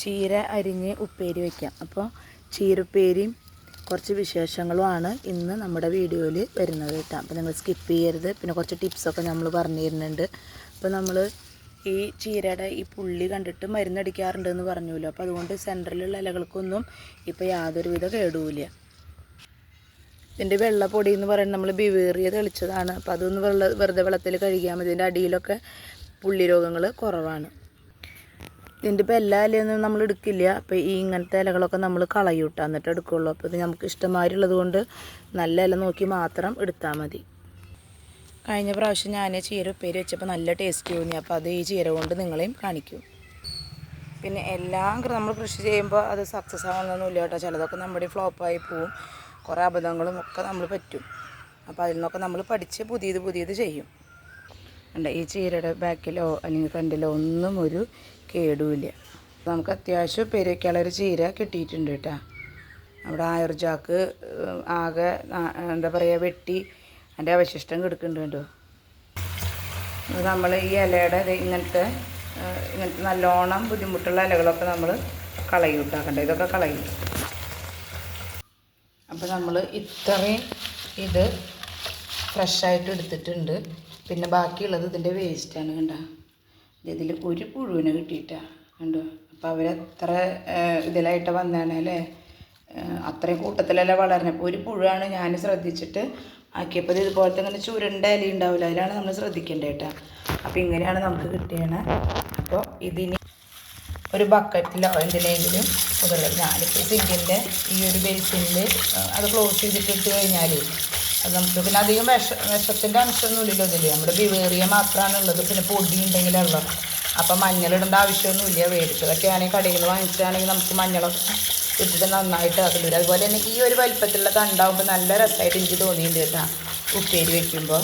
ചീര അരിഞ്ഞ് ഉപ്പേരി വയ്ക്കാം അപ്പോൾ ചീരുപ്പേരിയും കുറച്ച് വിശേഷങ്ങളുമാണ് ഇന്ന് നമ്മുടെ വീഡിയോയിൽ വരുന്നത് കേട്ടോ. അപ്പോൾ നിങ്ങൾ സ്കിപ്പ് ചെയ്യരുത്. പിന്നെ കുറച്ച് ടിപ്സൊക്കെ നമ്മൾ പറഞ്ഞു തരുന്നുണ്ട് അപ്പോൾ നമ്മൾ ഈ ചീരയുടെ ഈ പുള്ളി കണ്ടിട്ട് മരുന്നടിക്കാറുണ്ട് എന്ന് പറഞ്ഞല്ലോ. അപ്പോൾ അതുകൊണ്ട് സെന്ററിലുള്ള ഇലകൾക്കൊന്നും ഇപ്പോൾ യാതൊരുവിധ കേടുമില്ല ഇതിന്റെ വെള്ളപ്പൊടി എന്ന് പറയുന്നത് നമ്മൾ ബിവേറിയ തെളിച്ചതാണ്. അപ്പോൾ അതൊന്ന് വെള്ള വെറുതെ വെള്ളത്തിൽ കഴുകിയാൽ മതി. ഇതിന്റെ അടിയിലൊക്കെ പുള്ളി രോഗങ്ങൾ കുറവാണ്. ഇതിന്റെ ഇപ്പോൾ എല്ലാ ഇലയൊന്നും നമ്മൾ എടുക്കില്ല. അപ്പോൾ ഈ ഇങ്ങനത്തെ ഇലകളൊക്കെ നമ്മൾ കളയൂട്ടാ എന്നിട്ട് എടുക്കുകയുള്ളൂ അപ്പോൾ ഇത് നമുക്ക് ഇഷ്ടമാരുള്ളത് കൊണ്ട് നല്ല ഇല നോക്കി മാത്രം എടുത്താൽ മതി. കഴിഞ്ഞ പ്രാവശ്യം ഞാൻ ചീര ഉപ്പേരി വെച്ചപ്പോൾ നല്ല ടേസ്റ്റ് തോന്നി. അപ്പോൾ അത് ഈ ചീര കൊണ്ട് നിങ്ങളെയും കാണിക്കും. പിന്നെ എല്ലാം നമ്മൾ കൃഷി ചെയ്യുമ്പോൾ അത് സക്സസ് ആവുന്നൊന്നുമില്ല കേട്ടോ. ചിലതൊക്കെ നമ്മുടെ ഫ്ലോപ്പായി പോവും. കുറേ അബദ്ധങ്ങളും ഒക്കെ നമ്മൾ പറ്റും. അപ്പോൾ അതിൽ നിന്നൊക്കെ നമ്മൾ പഠിച്ച് പുതിയത് പുതിയത് ചെയ്യും. ഉണ്ട് ഈ ചീരയുടെ ബാക്കിലോ അല്ലെങ്കിൽ ഫ്രണ്ടിലോ ഒന്നും ഒരു കേടുമില്ല നമുക്ക് അത്യാവശ്യം പെരുവയ്ക്കുള്ള ഒരു ചീര കിട്ടിയിട്ടുണ്ട് കേട്ടോ. നമ്മുടെ ആയുർജാക്ക് ആകെ എന്താ പറയുക വെട്ടി അതിന്റെ അവശിഷ്ടം കിടക്കുന്നുണ്ട് കേട്ടോ. നമ്മൾ ഈ ഇലയുടെ ഇങ്ങനത്തെ ഇങ്ങനത്തെ നല്ലോണം ബുദ്ധിമുട്ടുള്ള ഇലകളൊക്കെ നമ്മൾ കളയും ഉണ്ടാക്കണ്ടേ ഇതൊക്കെ കളയും. അപ്പോൾ നമ്മൾ ഇത്രയും ഇത് ഫ്രഷായിട്ട് എടുത്തിട്ടുണ്ട്. പിന്നെ ബാക്കിയുള്ളത് ഇതിന്റെ വേസ്റ്റാണ് കണ്ട? ഇതിൽ ഒരു പുഴുവിനെ കിട്ടിയിട്ടാണ് കണ്ടോ? അപ്പോൾ അവരെത്ര ഇതിലായിട്ട് വന്നാണ് അല്ലേ? അത്രയും കൂട്ടത്തിലല്ലേ വളരണേ ഒരു പുഴുവാണ് ഞാൻ ശ്രദ്ധിച്ചിട്ട് ആക്കിയപ്പോൾ ഇത് ഇതുപോലത്തെ ഇങ്ങനെ ചുരുണ്ട ഇല ഉണ്ടാവില്ല അതിലാണ് നമ്മൾ ശ്രദ്ധിക്കേണ്ടത് കേട്ടോ അപ്പോൾ ഇങ്ങനെയാണ് നമുക്ക് കിട്ടിയത് അപ്പോൾ ഇതിന് ഒരു ബക്കറ്റിലോ എന്തിനെങ്കിലും മുതൽ ഞാനിപ്പോൾ സിങ്കിന്റെ ഈ ഒരു ബേസിനിൽ അത് ക്ലോസ് ചെയ്തിട്ട് ഇട്ട് കഴിഞ്ഞാൽ അത് നമുക്ക് പിന്നെ അധികം വിഷ വിഷത്തിന്റെ അംശമൊന്നുമില്ലല്ലോ ഇതിൽ നമ്മുടെ ബിവേറിയ മാത്രമാണ് ഉള്ളത് പിന്നെ പൊടി ഉണ്ടെങ്കിൽ ഉണ്ടെങ്കിലുള്ള അപ്പം മഞ്ഞളിടേണ്ട ആവശ്യമൊന്നുമില്ല. മേടിച്ചതൊക്കെ ആണെങ്കിൽ കടയിൽ നിന്ന് വാങ്ങിച്ചാണെങ്കിൽ നമുക്ക് മഞ്ഞളൊക്കെ ഇട്ടിട്ട് നന്നായിട്ട് വരും അതുപോലെ തന്നെ ഈ ഒരു വലിപ്പത്തിലുള്ള തണ്ടാവുമ്പോൾ നല്ല രസമായിട്ട് എനിക്ക് തോന്നിയിട്ടുണ്ട് കേട്ടോ. ഉപ്പേരി വെക്കുമ്പോൾ.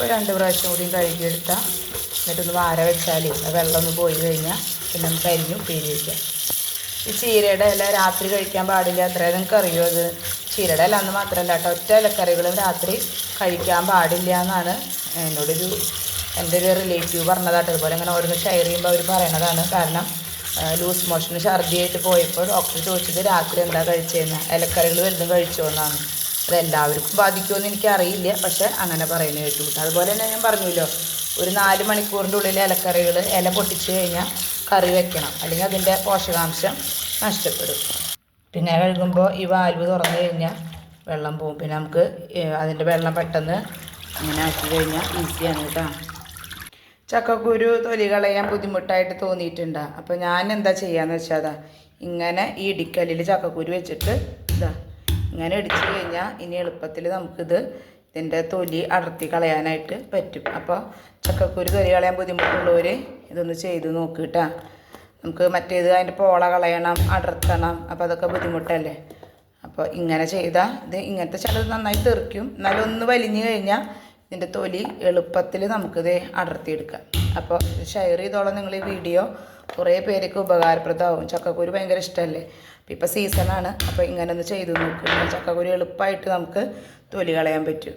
ഒരു രണ്ട് പ്രാവശ്യം കൂടിയും കഴുകിയെടുത്താൽ എന്നിട്ടൊന്ന് വാര വെച്ചാൽ വെള്ളം ഒന്ന് പോയി കഴിഞ്ഞാൽ പിന്നെ നമുക്ക് അരിഞ്ഞ് ഉപ്പേരി വയ്ക്കാം ഈ ചീരയുടെ ഇല രാത്രി കഴിക്കാൻ പാടില്ല. അത്ര നിങ്ങൾക്ക് അറിയോ അത് ചീരയുടെ ഇല എന്ന് മാത്രമല്ല കേട്ടോ. ഒറ്റ ഇലക്കറികളും രാത്രി കഴിക്കാൻ പാടില്ല എന്നാണ് എന്നോടൊരു എന്റെ ഒരു റിലേറ്റീവ് പറഞ്ഞതാട്ടോ അതുപോലെ ഇങ്ങനെ ഓരോന്ന് ഷെയർ ചെയ്യുമ്പോൾ അവർ പറയണതാണ്. കാരണം ലൂസ് മോഷന് ഛർദിയായിട്ട് പോയപ്പോൾ ഡോക്ടർ ചോദിച്ചത് രാത്രി എന്താ കഴിച്ചതെന്ന് ഇലക്കറികൾ വലുതും കഴിച്ചോ എന്നാണ്. അത് എല്ലാവർക്കും ബാധിക്കുമെന്ന് എനിക്കറിയില്ല. പക്ഷെ അങ്ങനെ പറയുന്നത് കേട്ടു അതുപോലെ തന്നെ ഞാൻ പറഞ്ഞല്ലോ ഒരു നാല് മണിക്കൂറിന്റെ ഉള്ളിൽ ഇലക്കറികൾ ഇല പൊട്ടിച്ച് കഴിഞ്ഞാൽ കറി വെക്കണം. അല്ലെങ്കിൽ അതിന്റെ പോഷകാംശം നഷ്ടപ്പെടും. പിന്നെ കഴുകുമ്പോൾ ഈ വാൽവ് തുറന്നു കഴിഞ്ഞാൽ വെള്ളം പോകും. പിന്നെ നമുക്ക് അതിന്റെ വെള്ളം പെട്ടെന്ന് ഇങ്ങനെ ആക്കി കഴിഞ്ഞാൽ ഈസിയാണ് കേട്ടോ. ചക്കക്കുരു തൊലി കളയാൻ ബുദ്ധിമുട്ടായിട്ട് തോന്നിയിട്ടുണ്ട്. അപ്പോൾ ഞാൻ എന്താ ചെയ്യാന്ന് വെച്ചാൽ അതാ ഇങ്ങനെ ഈ ഇടിക്കല്ലിൽ ചക്കക്കുരു വെച്ചിട്ട് ഇങ്ങനെ ഇടിച്ചു കഴിഞ്ഞാൽ ഇനി എളുപ്പത്തിൽ നമുക്കിത് ഇതിന്റെ തൊലി അടർത്തി കളയാനായിട്ട് പറ്റും. അപ്പോൾ ചക്കക്കുരു തൊലി കളയാൻ ബുദ്ധിമുട്ടുള്ളവർ ഇതൊന്ന് ചെയ്ത് നോക്ക് കേട്ടോ നമുക്ക് മറ്റേത് അതിന്റെ പോള കളയണം അടർത്തണം അപ്പോൾ അതൊക്കെ ബുദ്ധിമുട്ടല്ലേ? അപ്പോൾ ഇങ്ങനെ ചെയ്താൽ ഇത് ഇങ്ങനത്തെ ചിലത് നന്നായി തെറിക്കും. എന്നാലും ഒന്ന് വലിഞ്ഞു കഴിഞ്ഞാൽ ഇതിന്റെ തൊലി എളുപ്പത്തിൽ നമുക്കിത് അടർത്തിയെടുക്കാം. അപ്പോൾ ഷെയർ ചെയ്തോളം നിങ്ങൾ ഈ വീഡിയോ. കുറേ പേർക്ക് ഉപകാരപ്രദമാവും. ചക്കക്കുരു ഭയങ്കര ഇഷ്ടമല്ലേ? ഇപ്പോൾ സീസണാണ് അപ്പോൾ ഇങ്ങനെ ഒന്ന് ചെയ്ത് നോക്കുക ചക്കക്കുരു എളുപ്പമായിട്ട് നമുക്ക് തൊലി കളയാൻ പറ്റും.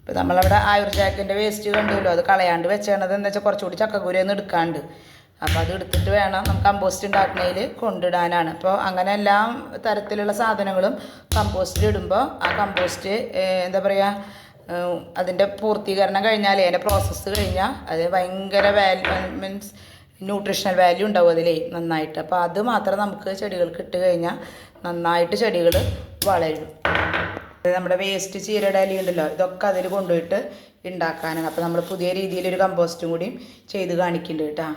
ഇപ്പോൾ നമ്മളവിടെ ആയുർജാക്കിന്റെ വേസ്റ്റ് കണ്ടുല്ലോ. അത് കളയാണ്ട് വെച്ചേണത് എന്താ വെച്ചാൽ കുറച്ചുകൂടി ചക്കക്കുരു ഒന്ന് എടുക്കാണ്ട്. അപ്പോൾ അത് എടുത്തിട്ട് വേണം നമുക്ക് കമ്പോസ്റ്റ് ഉണ്ടാക്കുന്നതിൽ കൊണ്ടിടാനാണ്. അപ്പോൾ അങ്ങനെ എല്ലാ തരത്തിലുള്ള സാധനങ്ങളും കമ്പോസ്റ്റിൽ ഇടുമ്പോൾ ആ കമ്പോസ്റ്റ് എന്താ പറയുക അതിന്റെ പൂർത്തീകരണം കഴിഞ്ഞാൽ അതിന്റെ പ്രോസസ്സ് കഴിഞ്ഞാൽ അത് ഭയങ്കര വാല്യൂ മീൻസ് ന്യൂട്രീഷണൽ വാല്യൂ ഉണ്ടാവും അതിലേ നന്നായിട്ട്. അപ്പോൾ അത് മാത്രം നമുക്ക് ചെടികൾക്ക് ഇട്ട് കഴിഞ്ഞാൽ നന്നായിട്ട് ചെടികൾ വളരും. നമ്മുടെ വേസ്റ്റ് ചീരയുടെ ഉണ്ടല്ലോ ഇതൊക്കെ അതിൽ കൊണ്ടുപോയിട്ട് ഉണ്ടാക്കാനാണ് അപ്പോൾ നമ്മൾ പുതിയ രീതിയിലൊരു കമ്പോസ്റ്റും കൂടിയും ചെയ്ത് കാണിക്കുന്നുണ്ട് കേട്ടോ.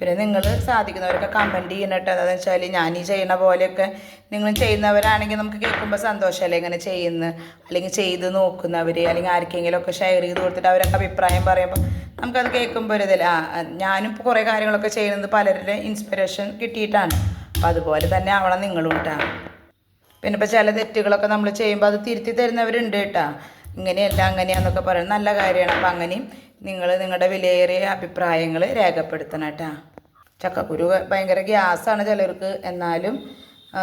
പിന്നെ നിങ്ങൾ സാധിക്കുന്നവരൊക്കെ കമന്റ് ചെയ്യണം കേട്ടോ. എന്താണെന്ന് വെച്ചാൽ ഞാൻ ഈ ചെയ്യണ പോലെയൊക്കെ നിങ്ങൾ ചെയ്യുന്നവരാണെങ്കിൽ നമുക്ക് കേൾക്കുമ്പോൾ സന്തോഷമല്ലേ ഇങ്ങനെ ചെയ്യുന്ന അല്ലെങ്കിൽ ചെയ്ത് നോക്കുന്നവർ അല്ലെങ്കിൽ ആർക്കെങ്കിലുമൊക്കെ ഷെയർ ചെയ്ത് കൊടുത്തിട്ട് അവരൊക്കെ അഭിപ്രായം പറയുമ്പോൾ നമുക്കത് കേൾക്കുമ്പോൾ ഒരു ആ ഞാനും ഇപ്പോൾ കുറേ കാര്യങ്ങളൊക്കെ ചെയ്യുന്നത് പലരുടെ ഇൻസ്പിറേഷൻ കിട്ടിയിട്ടാണ്. അപ്പോൾ അതുപോലെ തന്നെ ആവണം നിങ്ങളും കേട്ടാ പിന്നെ ഇപ്പോൾ ചില തെറ്റുകളൊക്കെ നമ്മൾ ചെയ്യുമ്പോൾ അത് തിരുത്തി തരുന്നവരുണ്ട് കേട്ടാ ഇങ്ങനെയല്ല അങ്ങനെയാന്നൊക്കെ പറയുന്നത് നല്ല കാര്യമാണ്. അപ്പം അങ്ങനെയും നിങ്ങൾ നിങ്ങളുടെ വിലയേറിയ അഭിപ്രായങ്ങൾ രേഖപ്പെടുത്തണം കേട്ടാ ചക്കക്കുരു ഭയങ്കര ഗ്യാസാണ് ചിലർക്ക്. എന്നാലും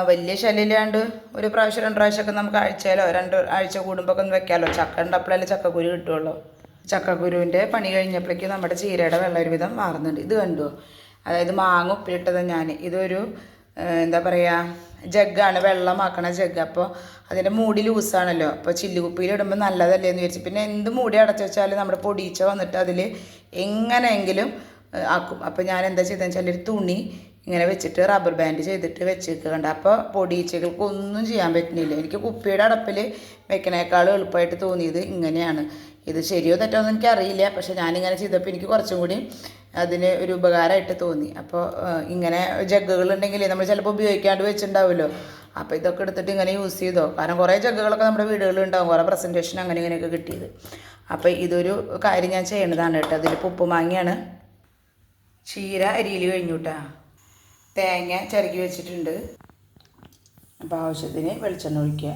വലിയ ശല്യമില്ലാണ്ട് ഒരു പ്രാവശ്യം രണ്ട് പ്രാവശ്യമൊക്കെ നമുക്ക് ആഴ്ചയിലോ രണ്ട് ആഴ്ച കൂടുമ്പോൾ ഒക്കെ ഒന്ന് വെക്കാമല്ലോ ചക്ക ഉണ്ടപ്പോഴല്ലേ ചക്കക്കുരു കിട്ടുള്ളൂ. ചക്കക്കുരുവിന്റെ പണി കഴിഞ്ഞപ്പോഴേക്കും നമ്മുടെ ചീരയുടെ വെള്ളം ഒരുവിധം മാറുന്നുണ്ട് ഇത് കണ്ടോ? അതായത് മാങ്ങ ഉപ്പിലിട്ടത് ഞാൻ ഇതൊരു എന്താ പറയുക ജഗ്ഗാണ്. വെള്ളമാക്കണ ജഗ്ഗ്. അപ്പോൾ അതിന്റെ മൂടി ലൂസാണല്ലോ. അപ്പോൾ ചില്ലുകുപ്പിയിൽ ഇടുമ്പോൾ നല്ലതല്ലേ എന്ന് വിചാരിച്ചു. പിന്നെ എന്ത് മൂടി അടച്ചു വെച്ചാലും നമ്മുടെ പൊടിയിച്ച വന്നിട്ട് അതിൽ എങ്ങനെയെങ്കിലും ആക്കും. അപ്പോൾ ഞാൻ എന്താ ചെയ്തതെന്ന് വെച്ചാൽ ഒരു തുണി ഇങ്ങനെ വെച്ചിട്ട് റബ്ബർ ബാൻഡ് ചെയ്തിട്ട് വെച്ചിട്ടുണ്ട് അപ്പോൾ പൊടിയിച്ചകൾക്ക് ഒന്നും ചെയ്യാൻ പറ്റുന്നില്ല. എനിക്ക് കുപ്പിയുടെ അടപ്പിൽ വെക്കണേക്കാളും എളുപ്പമായിട്ട് തോന്നിയത് ഇങ്ങനെയാണ്. ഇത് ശരിയോ തെറ്റോ എന്ന് എനിക്കറിയില്ല. പക്ഷെ ഞാനിങ്ങനെ ചെയ്തപ്പോൾ എനിക്ക് കുറച്ചും കൂടി അതിന് ഒരു ഉപകാരമായിട്ട് തോന്നി. അപ്പോൾ ഇങ്ങനെ ജഗ്ഗുകൾ ഉണ്ടെങ്കിൽ നമ്മൾ ചിലപ്പോൾ ഉപയോഗിക്കാണ്ട് വെച്ചിട്ടുണ്ടാവുമല്ലോ. അപ്പോൾ ഇതൊക്കെ എടുത്തിട്ട് ഇങ്ങനെ യൂസ് ചെയ്തോ? കാരണം കുറേ ജഗ്ഗുകളൊക്കെ നമ്മുടെ വീടുകളിൽ ഉണ്ടാവും. കുറേ പ്രസന്റേഷൻ അങ്ങനെ ഇങ്ങനെയൊക്കെ കിട്ടിയത്. അപ്പോൾ ഇതൊരു കാര്യം ഞാൻ ചെയ്യണതാണ് കേട്ടോ. അതിലിപ്പോൾ ഉപ്പുമാങ്ങയാണ് ചീര അരിയിൽ കഴിഞ്ഞു കേട്ടാ തേങ്ങ ചിരകി വെച്ചിട്ടുണ്ട്. അപ്പോൾ ആവശ്യത്തിന് വെളിച്ചെണ്ണ ഒഴിക്കുക.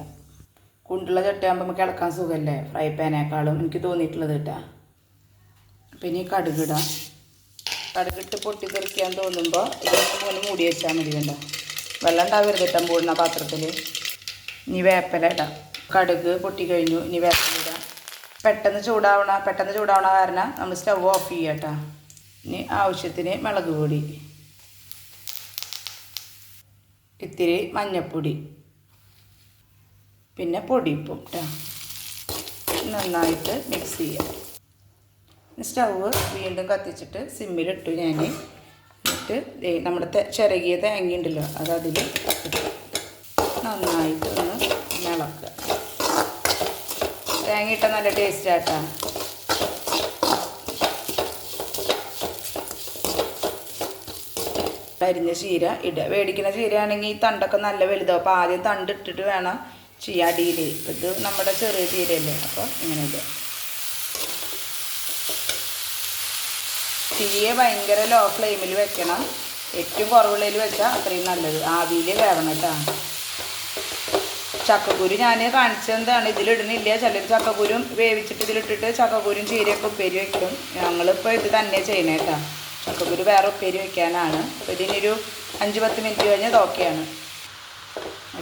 കുണ്ടുള്ള ചട്ടയാകുമ്പോൾ നമുക്ക് ഇളക്കാൻ സുഖമല്ലേ ഫ്രൈ പാനേക്കാളും എനിക്ക് തോന്നിയിട്ടുള്ളത് കേട്ടാ പിന്നെ ഈ കടുകിടാം. കടുകിട്ട് പൊട്ടിത്തെറിക്കാൻ തോന്നുമ്പോൾ ഇതൊന്ന് മൂടി വെച്ചാൽ മതി കണ്ടോ? വെള്ളം ഉണ്ടാവരുത് ഇട്ടാൻ പോടുന്ന പാത്രത്തിൽ ഇനി വേപ്പല ഇടാം. കടുക് പൊട്ടി കഴിഞ്ഞു ഇനി വേപ്പല ഇടാം. പെട്ടെന്ന് ചൂടാവണ പെട്ടെന്ന് ചൂടാവണ കാരണം നമ്മൾ സ്റ്റവ് ഓഫ് ചെയ്യുക കേട്ടോ ഇനി ആവശ്യത്തിന് മുളക് പൊടി. ഇത്തിരി മഞ്ഞൾപ്പൊടി പിന്നെ പൊടിയിപ്പും കേട്ടോ നന്നായിട്ട് മിക്സ് ചെയ്യാം. സ്റ്റവ് വീണ്ടും കത്തിച്ചിട്ട് സിമ്മിലിട്ടു ഞാൻ എന്നിട്ട് നമ്മുടെ ചിരകിയ തേങ്ങ ഉണ്ടല്ലോ അത് അതിൽ ഇട്ടു നന്നായിട്ട് ഒന്ന് ഇളക്കുക തേങ്ങ ഇട്ടാൽ നല്ല ടേസ്റ്റ് ആട്ടാ. അരിഞ്ഞ ചീര ഇടുക. മേടിക്കുന്ന ചീരയാണെങ്കിൽ ഈ തണ്ടൊക്കെ നല്ല വലുതാവും. അപ്പോൾ ആദ്യം തണ്ട് ഇട്ടിട്ട് വേണം അടിയിൽ ഇത് നമ്മുടെ ചെറിയ ചീരയല്ലേ? അപ്പോൾ ഇങ്ങനെ ഇടുക തീയെ ഭയങ്കര ലോ ഫ്ലെയിമിൽ വെക്കണം. ഏറ്റവും കുറവുള്ളതിൽ വെച്ചാൽ അത്രയും നല്ലത്. ആവിയിൽ വേവണം കേട്ടോ. ചക്കക്കുരു ഞാൻ കാണിച്ചെന്താണ് ഇതിലിടുന്നില്ല. ചിലർ ചക്കക്കുരും വേവിച്ചിട്ട് ഇതിലിട്ടിട്ട് ചക്കക്കുരും ചീരയൊക്കെ ഉപ്പേരി വെക്കും. ഞങ്ങളിപ്പോൾ ഇത് തന്നെ ചെയ്യണേ കേട്ടോ. ചക്കക്കുരു വേറെ ഉപ്പേരി വെക്കാനാണ്. അപ്പോൾ ഇതിനൊരു അഞ്ച് പത്ത് മിനിറ്റ് കഴിഞ്ഞാൽ ഓക്കെയാണ്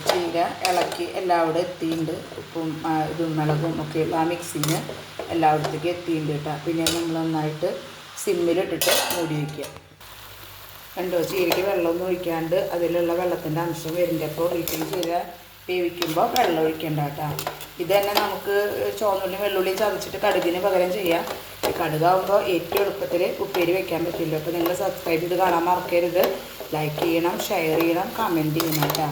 ചീര ഇളക്കി എല്ലാവിടെ എത്തിയിട്ടുണ്ട് ഉപ്പും ഇതും മുളകും ഒക്കെ ആ മിക്സിങ് എല്ലായിടത്തേക്ക് എത്തിയിട്ടുണ്ട് കേട്ടോ. പിന്നെ നമ്മൾ നന്നായിട്ട് സിമ്മിലിട്ടിട്ട് മൂടി വയ്ക്കുക കണ്ടോ? ചീരയ്ക്ക് വെള്ളമൊന്നും ഒഴിക്കാണ്ട് അതിലുള്ള വെള്ളത്തിന്റെ അംശം വരുന്നുണ്ട്. അപ്പോൾ വീട്ടിൽ ചീര വേവിക്കുമ്പോൾ വെള്ളം ഒഴിക്കേണ്ട കേട്ടോ. ഇത് തന്നെ നമുക്ക് ചുവന്നുള്ളിയും വെള്ളുള്ളിയും ചതച്ചിട്ട് കടുകിന് പകരം ചെയ്യാം. ഈ കടുകാവുമ്പോൾ ഏറ്റവും എളുപ്പത്തിൽ ഉപ്പേരി വെക്കാൻ പറ്റില്ല അപ്പോൾ നിങ്ങൾ സബ്സ്ക്രൈബ് ചെയ്ത് കാണാൻ മറക്കരുത്. ലൈക്ക് ചെയ്യണം ഷെയർ ചെയ്യണം കമന്റ് ചെയ്യണം കേട്ടോ.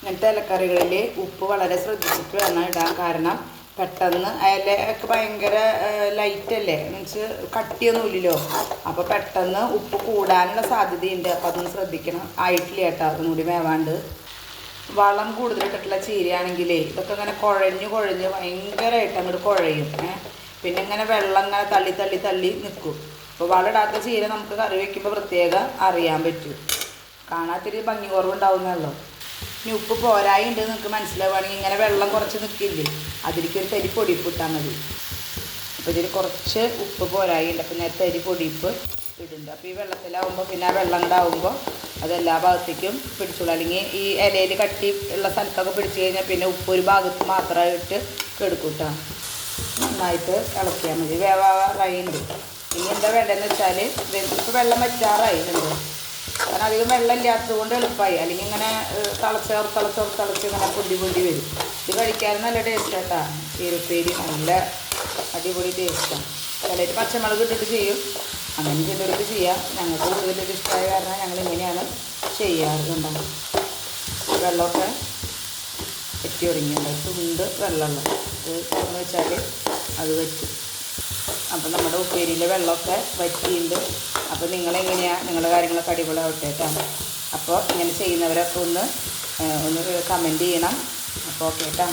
ഇങ്ങനത്തെ ഇലക്കറികളിൽ ഉപ്പ് വളരെ ശ്രദ്ധിച്ചിട്ട് വേണം ഇടാൻ. കാരണം പെട്ടെന്ന് ഇലയൊക്കെ ഭയങ്കര ലൈറ്റല്ലേ മീൻസ് കട്ടിയൊന്നുമില്ലല്ലോ അപ്പോൾ പെട്ടെന്ന് ഉപ്പ് കൂടാനുള്ള സാധ്യതയുണ്ട്. അപ്പോൾ അതൊന്ന് ശ്രദ്ധിക്കണം. ആയിട്ടില്ല കേട്ടോ അതും കൂടി വേവാണ്ട്. വളം കൂടുതലിട്ടിട്ടുള്ള ചീരയാണെങ്കിലേ ഇതൊക്കെ ഇങ്ങനെ കുഴഞ്ഞ് കുഴഞ്ഞ് ഭയങ്കരമായിട്ട് അങ്ങോട്ട് കുഴയും പിന്നെ ഇങ്ങനെ വെള്ളം ഇങ്ങനെ തള്ളി തള്ളി തള്ളി നിൽക്കും അപ്പോൾ വളമിടാത്ത ചീര നമുക്ക് കറി വയ്ക്കുമ്പോൾ പ്രത്യേകം അറിയാൻ പറ്റും. കാണാത്തൊരു ഭംഗി കുറവുണ്ടാവുന്നല്ലോ ഇനി ഉപ്പ് പോരായി ഉണ്ട് നിങ്ങൾക്ക് മനസ്സിലാവുകയാണെങ്കിൽ ഇങ്ങനെ വെള്ളം കുറച്ച് നിൽക്കില്ലേ അതിലേക്ക് ഒരു തരി പൊടിപ്പ് ഇട്ടാൽ മതി. അപ്പോൾ ഇതിൽ കുറച്ച് ഉപ്പ് പോരായി ഉണ്ട്. അപ്പോൾ നേരത്തെ തരി പൊടിപ്പ് ഇടുന്നുണ്ട്. അപ്പോൾ ഈ വെള്ളത്തിലാവുമ്പോൾ പിന്നെ ആ വെള്ളം കൂടെ ആവുമ്പോൾ അതെല്ലാ ഭാഗത്തേക്കും പിടിച്ചോളൂ. അല്ലെങ്കിൽ ഈ ഇലയിൽ കട്ടി ഉള്ള സ്ഥലത്തൊക്കെ പിടിച്ചു കഴിഞ്ഞാൽ പിന്നെ ഉപ്പ് ഒരു ഭാഗത്ത് മാത്രമായിട്ട് കെടുക്കും കേട്ടോ നന്നായിട്ട് ഇളക്കിയാൽ മതി. വേവാറായി ഉണ്ട് ഇനി എന്താ വേണ്ടതെന്ന് വെച്ചാൽ ഇപ്പോൾ വെള്ളം വറ്റാറായി ഉണ്ട് കാരണം അധികം വെള്ളം ഇല്ലാത്തത് കൊണ്ട് എളുപ്പമായി. അല്ലെങ്കിൽ ഇങ്ങനെ തിളച്ചോർ തിളച്ചോർ തിളച്ച് ഇങ്ങനെ പൊടി പൊടി വരും. ഇത് കഴിക്കാൻ നല്ല ടേസ്റ്റ് കേട്ടാ ചീരപ്പേരി നല്ല അടിപൊളി ടേസ്റ്റാണ് ചിലർ പച്ചമുളക് ഇട്ടിട്ട് ചെയ്യും. അങ്ങനെ ചിലർക്ക് ചെയ്യാം. ഞങ്ങൾക്ക് കൂടുതൽ ഇത് ഇഷ്ടമായ കാരണം ഞങ്ങൾ ഇങ്ങനെയാണ് ചെയ്യാറുണ്ടാവും വെള്ളമൊക്കെ വെറ്റി തുടങ്ങിയുണ്ട് തുണ്ട് വെള്ളമുള്ള. ഇത് തുറന്ന് വെച്ചാൽ അത് വറ്റും. അപ്പോൾ നമ്മുടെ ഉപ്പേരിയിലെ വെള്ളമൊക്കെ വറ്റിയിട്ടുണ്ട്. അപ്പോൾ നിങ്ങളെങ്ങനെയാണ് നിങ്ങളുടെ കാര്യങ്ങളൊക്കെ അടിപൊളിയാവട്ടെ കേട്ടോ അപ്പോൾ ഇങ്ങനെ ചെയ്യുന്നവരൊക്കെ ഒന്ന് ഒന്ന് കമന്റ് ചെയ്യണം. അപ്പോൾ ഓക്കെ കേട്ടോ